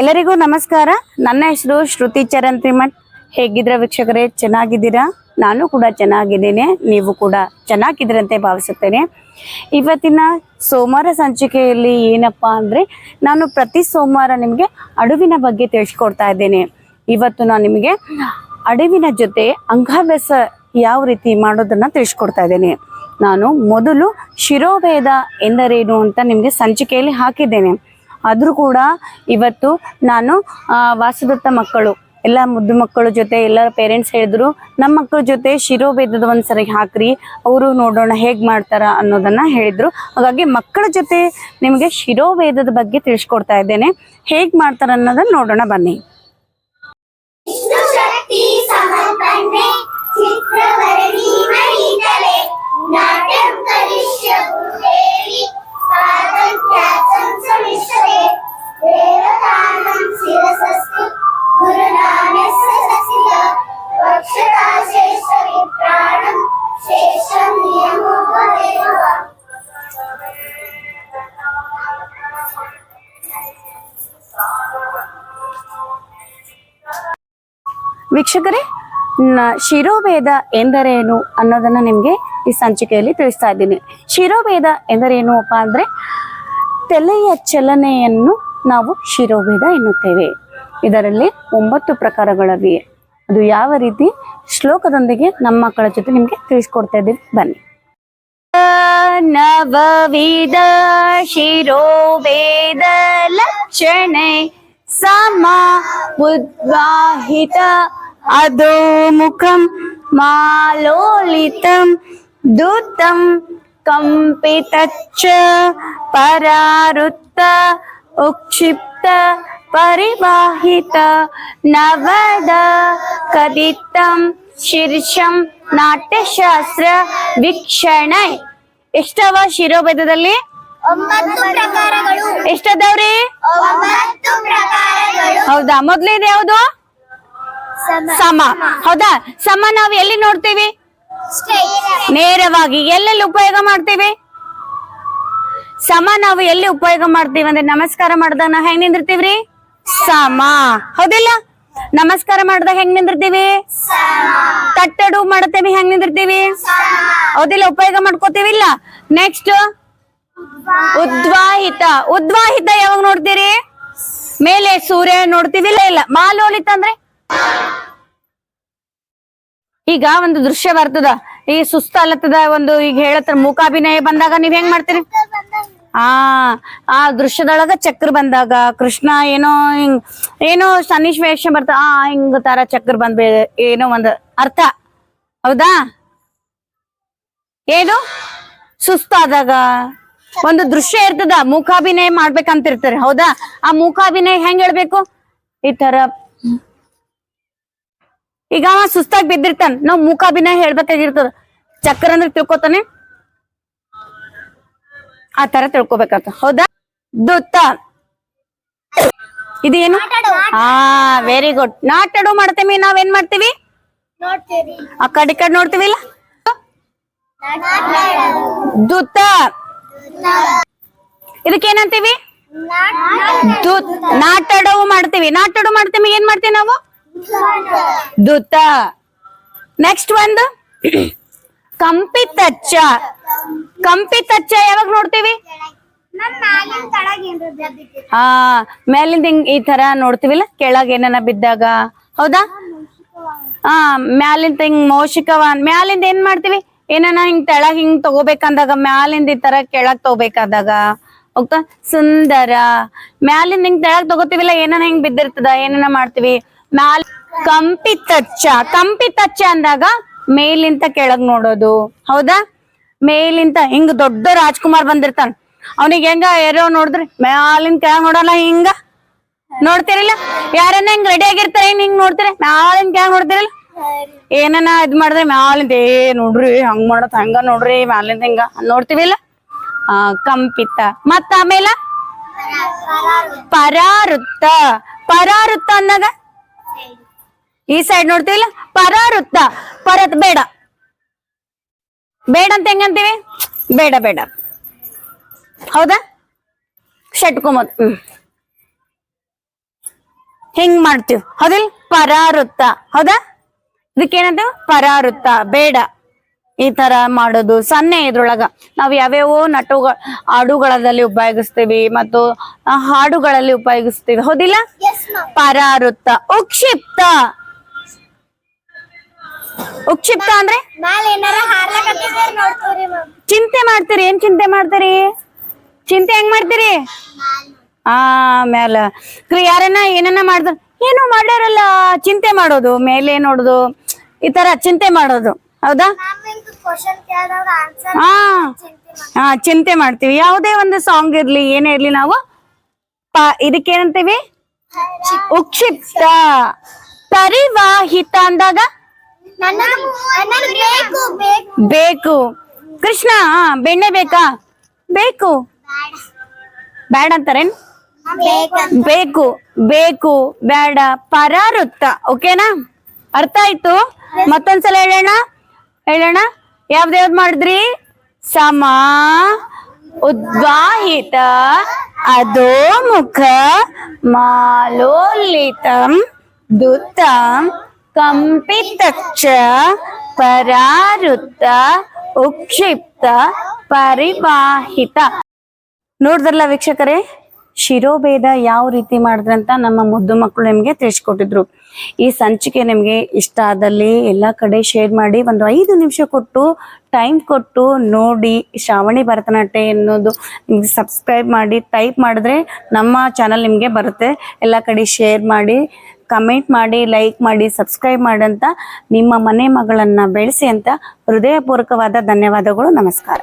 ಎಲ್ಲರಿಗೂ ನಮಸ್ಕಾರ. ನನ್ನ ಹೆಸರು ಶ್ರುತಿ ಚರಣ್ ತ್ರಿಮಠ್ ಹೇಗಿದ್ರ ವೀಕ್ಷಕರೇ? ಚೆನ್ನಾಗಿದ್ದೀರಾ? ನಾನು ಕೂಡ ಚೆನ್ನಾಗಿದ್ದೇನೆ. ನೀವು ಕೂಡ ಚೆನ್ನಾಗಿದ್ದೀರಂತೆ ಭಾವಿಸುತ್ತೇನೆ. ಇವತ್ತಿನ ಸೋಮವಾರ ಸಂಚಿಕೆಯಲ್ಲಿ ಏನಪ್ಪ ಅಂದರೆ ನಾನು ಪ್ರತಿ ಸೋಮವಾರ ನಿಮಗೆ ಅಡುವಿನ ಬಗ್ಗೆ ತಿಳಿಸ್ಕೊಡ್ತಾ ಇದ್ದೇನೆ. ಇವತ್ತು ನಾನು ನಿಮಗೆ ಅಡುವಿನ ಜೊತೆ ಅಂಗಾಭ್ಯಾಸ ಯಾವ ರೀತಿ ಮಾಡೋದನ್ನು ತಿಳಿಸ್ಕೊಡ್ತಾ ಇದ್ದೇನೆ. ನಾನು ಮೊದಲು ಶಿರೋಭೇದ ಎಂದರೇನು ಅಂತ ನಿಮಗೆ ಸಂಚಿಕೆಯಲ್ಲಿ ಹಾಕಿದ್ದೇನೆ. ಆದರೂ ಕೂಡ ಇವತ್ತು ನಾನು ವಾಸದತ್ತ ಮಕ್ಕಳು, ಎಲ್ಲ ಮುದ್ದು ಮಕ್ಕಳ ಜೊತೆ ಎಲ್ಲ ಪೇರೆಂಟ್ಸ್ ಹೇಳಿದ್ರು ನಮ್ಮ ಮಕ್ಕಳ ಜೊತೆ ಶಿರೋಭೇದದ ಒಂದ್ಸರಿ ಹಾಕ್ರಿ, ಅವರು ನೋಡೋಣ ಹೇಗೆ ಮಾಡ್ತಾರ ಅನ್ನೋದನ್ನ ಹೇಳಿದ್ರು. ಹಾಗಾಗಿ ಮಕ್ಕಳ ಜೊತೆ ನಿಮಗೆ ಶಿರೋವೇದದ ಬಗ್ಗೆ ತಿಳಿಸ್ಕೊಡ್ತಾ ಇದ್ದೇನೆ. ಹೇಗೆ ಮಾಡ್ತಾರ ಅನ್ನೋದನ್ನ ನೋಡೋಣ ಬನ್ನಿ. ವೀಕ್ಷಕರೇ ಶಿರೋಭೇದ ಎಂದರೇನು ಅನ್ನೋದನ್ನ ನಿಮಗೆ ಈ ಸಂಚಿಕೆಯಲ್ಲಿ ತಿಳಿಸ್ತಾ ಇದ್ದೀನಿ. ಶಿರೋಭೇದ ಎಂದರೇನು ಅಪ್ಪ ಅಂದ್ರೆ, ತಲೆಯ ಚಲನೆಯನ್ನು ನಾವು ಶಿರೋಭೇದ ಎನ್ನುತ್ತೇವೆ. ಇದರಲ್ಲಿ ಒಂಬತ್ತು ಪ್ರಕಾರಗಳಿವೆ. ಅದು ಯಾವ ರೀತಿ? ಶ್ಲೋಕದೊಂದಿಗೆ ನಮ್ಮ ಮಕ್ಕಳ ಜೊತೆ ನಿಮಗೆ ತಿಳಿಸ್ಕೊಡ್ತಾ ಇದ್ದೀವಿ ಬನ್ನಿ. ನವವಿಧ ಶಿರೋಭೇದ ಲಕ್ಷಣೆ, ಸಮ ಉದ್ವಾಹಿತ ಅಧೋಮುಖಂ ಮಾಲೋಲಿತಂ ದುತಂ ಕಂಪಿತಚ್ಚ ಪರಾರುತ್ತ ಉಕ್ಷಿಪ್ತ ಪರಿವಾಹಿತ ನವದ ಕದಿತಂ ಶೀರ್ಷಂ ನಾಟ್ಯಶಾಸ್ತ್ರ ವೀಕ್ಷಣೆ ಎಷ್ಟವ ಶಿರೋಭೇದದಲ್ಲಿ ಒಂಬತ್ತು ಪ್ರಕಾರಗಳು. ಎಷ್ಟದವ್ರಿ? ಒಂಬತ್ತು ಪ್ರಕಾರಗಳು. ಹೌದಾ ಮೊದ್ಲೇದು ಯಾವುದು? ಸಮ. ಹೌದಾ? ಸಮ ನಾವು ಎಲ್ಲಿ ನೋಡ್ತೀವಿ? ನೇರವಾಗಿ ಎಲ್ಲೆಲ್ಲಿ ಉಪಯೋಗ ಮಾಡ್ತೀವಿ? ಸಮ ನಾವು ಎಲ್ಲಿ ಉಪಯೋಗ ಮಾಡ್ತೀವಿ ಅಂದ್ರೆ ನಮಸ್ಕಾರ ಮಾಡ್ದಾಗ ನಾವ್ ಹೆಂಗ್ ನಿಂದಿರ್ತೀವ್ರಿ? ಸಮ. ಹೌದಿಲ್ಲ? ನಮಸ್ಕಾರ ಮಾಡ್ದಾಗ ಹೆಂಗ್ ನಿಂದಿರ್ತೀವಿ? ತಟ್ಟಡು ಮಾಡ್ತೇವಿ ಹೆಂಗ್ ನಿಂದಿರ್ತೀವಿ? ಹೌದಿಲ್ಲ ಉಪಯೋಗ ಮಾಡ್ಕೋತೀವಿ ಇಲ್ಲ? ನೆಕ್ಸ್ಟ್ ಉದ್ವಾಹಿತ. ಉದ್ವಾಹಿತ ಯಾವಾಗ ನೋಡ್ತೀರಿ? ಮೇಲೆ ಸೂರ್ಯ ನೋಡ್ತೀವಿ ಇಲ್ಲ ಇಲ್ಲ? ಮಾಲೋಲಿತ ಅಂದ್ರೆ? ಈಗ ಒಂದು ದೃಶ್ಯ ಬರ್ತದ. ಈ ಸುಸ್ತ ಅಲ್ಲತ್ತದ ಒಂದು ಈಗ ಹೇಳತ್ತ ಮೂಕಾಭಿನಯ ಬಂದಾಗ ನೀವ್ ಹೆಂಗ್ ಮಾಡ್ತೀರಿ? ಆ ಆ ದೃಶ್ಯದೊಳಗ ಚಕ್ರ ಬಂದಾಗ ಕೃಷ್ಣ ಏನೋ ಹಿಂಗ್, ಏನೋ ಸನ್ನಿವೇಶ ಬರ್ತ, ಆ ಹಿಂಗ ತರ ಚಕ್ರ ಬಂದ್ ಏನೋ ಒಂದ್ ಅರ್ಥ. ಹೌದಾ? ಏನು? ಸುಸ್ತಾದಾಗ ಒಂದು ದೃಶ್ಯ ಇರ್ತದ, ಮೂಕಾಭಿನಯ ಮಾಡ್ಬೇಕಂತಿರ್ತಾರೆ. ಹೌದಾ? ಆ ಮೂಕಾಭಿನಯ ಹೆಂಗ್ ಹೇಳ್ಬೇಕು? ಈ ತರ ಈಗ ಅವ ಸುಸ್ತಾಗಿ ಬಿದ್ದಿರ್ತಾನ. ನಾವ್ ಮೂಕಾಭಿನಯ ಹೇಳ್ಬೇಕಾಗಿರ್ತದ ಚಕ್ರ ಅಂದ್ರೆ ತಿಳ್ಕೊತಾನೆ? ಆ ತರ ತಿಳ್ಕೊಬೇಕಂತ ಹೌದಾ? ದುತ್ತ. ಇದೇನು ಹಾ ವೆರಿ ಗುಡ್ ನಾಟಡು ಮಾಡ್ತೇವಿ. ನಾವೇನ್ ಮಾಡ್ತೀವಿ? ಆ ಕಡೆ ಕಡೆ ನೋಡ್ತೀವಿ ಇಲ್ಲ? ದುತ್ತ. ಇದಕ್ಕೇನಂತೀವಿ ನಾಟಡವು ಮಾಡ್ತೀವಿ. ನಾಟಡು ಮಾಡ್ತೀವಿ. ಏನ್ ಮಾಡ್ತೀವಿ ನಾವು? ದುತ್ತ ನೆಕ್ಸ್ಟ್ ಒಂದು. ಕಂಪಿತಚ್ಚ. ಕಂಪಿತಚ್ಚ ಯಾವಾಗ ನೋಡ್ತೀವಿ? ಹಾ ಮೇಲಿಂದ ಹಿಂಗ್ ಈ ತರ ನೋಡ್ತೀವಿಲ್ಲ? ಕೆಳಗೆ ಏನನ ಬಿದ್ದಾಗ. ಹೌದಾ? ಹಾ ಮ್ಯಾಲಿಂದ ಹಿಂಗ್ ಮೌಷಿಕವಾನ್. ಮ್ಯಾಲಿಂದ ಏನ್ ಮಾಡ್ತೀವಿ? ಏನನ ಹಿಂಗ್ ತೆಳಗ್ ಹಿಂಗ್ ತಗೋಬೇಕಂದಾಗ ಮ್ಯಾಲಿಂದ ಈ ತರ ಕೆಳಗ್ ತಗೋಬೇಕಾದಾಗ. ಹೋಗ್ತಾ? ಸುಂದರ. ಮ್ಯಾಲಿಂದ ಹಿಂಗ್ ತೆಳಗ್ ತಗೋತೀವಿಲ್ಲ? ಏನನ ಹಿಂಗ್ ಬಿದ್ದಿರ್ತದ? ಏನನ ಮಾಡ್ತೀವಿ? ಮ್ಯಾಲ್ ಕಂಪಿತಚ್ಚ. ಕಂಪಿತಚ್ಚ ಅಂದಾಗ ಮೇಲಿಂತ ಕೆಳಗ್ ನೋಡೋದು. ಹೌದಾ? ಮೇಲಿಂತ ಹಿಂಗ್ ದೊಡ್ಡ ರಾಜ್ಕುಮಾರ್ ಬಂದಿರ್ತಾನ. ಅವನಿಗೆ ಹೆಂಗ ಯಾರೋ ನೋಡಿದ್ರಿ ಮ್ಯಾಲಿಂದ ಕೆಳಗ್ ನೋಡಲ್ಲ ಹಿಂಗ. ನೋಡ್ತಿರಲ್ಲ? ಯಾರನ್ನ ಹಿಂಗ್ ರೆಡಿ ಆಗಿರ್ತಾರೆ ಏನ್ ಹಿಂಗ್ ನೋಡ್ತೀರಿ? ಮ್ಯಾಲಿಂದ ಕೆಳಗ್ ನೋಡ್ತಿರಲ್ಲ? ಏನನ್ನ ಇದ್ ಮಾಡಿದ್ರೆ ಮ್ಯಾಲಿಂದ, ಏ, ನೋಡ್ರಿ ಹಂಗ್ ಮಾಡತ್, ಹಂಗ ನೋಡ್ರಿ ಮ್ಯಾಲಿಂದ ಹಿಂಗ. ನೋಡ್ತೀವಿಲ್ಲ? ಆ, ಕಂಪಿತ. ಮತ್ತ ಆಮೇಲೆ? ಪರಾರುತ್ತ ಪರಾರುತ್ತ ಅಂದಾಗ? ಈ ಸೈಡ್ ನೋಡ್ತಿಲ್ಲ ಪರ ವೃತ್ತ ಪರತ್ ಬೇಡ. ಬೇಡ ಅಂತ ಹೆಂಗಂತೀವಿ? ಬೇಡ ಬೇಡ. ಹೌದಾ? ಷಟ್ಕೊಂಬತ್ ಹ್ಮ್. ಹಿಂಗ್ ಮಾಡ್ತೀವಿ? ಹೌದಿಲ್? ಪರಾವೃತ್ತ ಹೌದಾ? ಇದಕ್ಕೇನಂತ? ಪರಾವೃತ್ತ ಬೇಡ. ಈ ತರ ಮಾಡೋದು. ಸನ್ನೆ ಇದ್ರೊಳಗ ನಾವ್ ಯಾವ್ಯಾವೋ ನಟುಗಳ ಹಾಡುಗಳಲ್ಲಿ ಉಪಯೋಗಿಸ್ತೀವಿ ಮತ್ತು ಹಾಡುಗಳಲ್ಲಿ ಉಪಯೋಗಿಸ್ತೀವಿ. ಹೌದಿಲ್ಲ? ಪರಾವೃತ್ತ ಉಕ್ಷಿಪ್ತ. ಉಕ್ಷಿಪ್ತ ಅಂದ್ರೆ? ಚಿಂತೆ ಮಾಡ್ತೀರಿ ಏನ್ ಚಿಂತೆ ಮಾಡ್ತೀರಿ? ಚಿಂತೆ ಹೆಂಗ್ ಮಾಡ್ತೀರಿ? ಆಮೇಲೆ ಯಾರನ್ನ ಏನನ್ನ ಮಾಡ್ದ ಏನು ಮಾಡ್ಯಾರಲ್ಲ ಚಿಂತೆ ಮಾಡೋದು ಮೇಲೆ ನೋಡೋದು ಈ ತರ ಚಿಂತೆ ಮಾಡೋದು ಹೌದಾ? ಹಾ ಚಿಂತೆ ಹಾ ಚಿಂತೆ ಮಾಡ್ತೀವಿ. ಯಾವುದೇ ಒಂದು ಸಾಂಗ್ ಇರ್ಲಿ ಏನೇ ಇರ್ಲಿ ನಾವು ಇದಕ್ಕೆ ಇದಕ್ಕೇನಂತೀವಿ? ಉಕ್ಷಿಪ್ತ. ಪರಿವಾಹಿತ ಅಂದಾಗ ಬೇಕು ಕೃಷ್ಣ ಬೆಣ್ಣೆ ಬೇಕಾ? ಬೇಕು. ಬ್ಯಾಡ ಅಂತಾರೇನ್? ಬೇಕು ಬೇಕು ಬೇಡ ಪರಾರುತ್ತ. ಓಕೆನಾ? ಅರ್ಥ ಆಯ್ತು? ಮತ್ತೊಂದ್ಸಲ ಹೇಳೋಣ? ಹೇಳೋಣ? ಯಾವ್ದು ಯಾವ್ದು ಮಾಡಿದ್ರಿ? ಸಮ ಉದ್ವಾಹಿತ ಅಧೋಮುಖ ಮಾಲೋಲಿತಂ ದುತ್ತಂ ಕಂಪಿತಚ್ಚ, ಪರಾರುತ್ತ, ಉಕ್ಷಿಪ್ತ, ಪರಿವಾಹಿತ. ನೋಡಿದ್ರಲ್ಲ ವೀಕ್ಷಕರೇ, ಶಿರೋಭೇದ ಯಾವ ರೀತಿ ಮಾಡಿದ್ರಂತ ನಮ್ಮ ಮುದ್ದು ಮಕ್ಕಳು ನಿಮಗೆ ತಿಳಿಸ್ಕೊಟ್ಟಿದ್ರು. ಈ ಸಂಚಿಕೆ ನಿಮಗೆ ಇಷ್ಟ ಆದಲ್ಲಿ ಎಲ್ಲ ಕಡೆ ಶೇರ್ ಮಾಡಿ ಒಂದು ಐದು ನಿಮಿಷ ಕೊಟ್ಟು ಟೈಮ್ ಕೊಟ್ಟು ನೋಡಿ ಶ್ರಾವಣಿ ಭರತನಾಟ್ಯ ಅನ್ನೋದು ನಿಮ್ಗೆ ಸಬ್ಸ್ಕ್ರೈಬ್ ಮಾಡಿ ಟೈಪ್ ಮಾಡಿದ್ರೆ ನಮ್ಮ ಚಾನಲ್ ನಿಮಗೆ ಬರುತ್ತೆ. ಎಲ್ಲ ಕಡೆ ಶೇರ್ ಮಾಡಿ ಕಮೆಂಟ್ ಮಾಡಿ ಲೈಕ್ ಮಾಡಿ ಸಬ್ಸ್ಕ್ರೈಬ್ ಮಾಡಂತ ನಿಮ್ಮ ಮನೆ ಮಗಳನ್ನ ಬೆಳೆಸಿ ಅಂತ ಹೃದಯಪೂರ್ವಕವಾದ ಧನ್ಯವಾದಗಳು. ನಮಸ್ಕಾರ.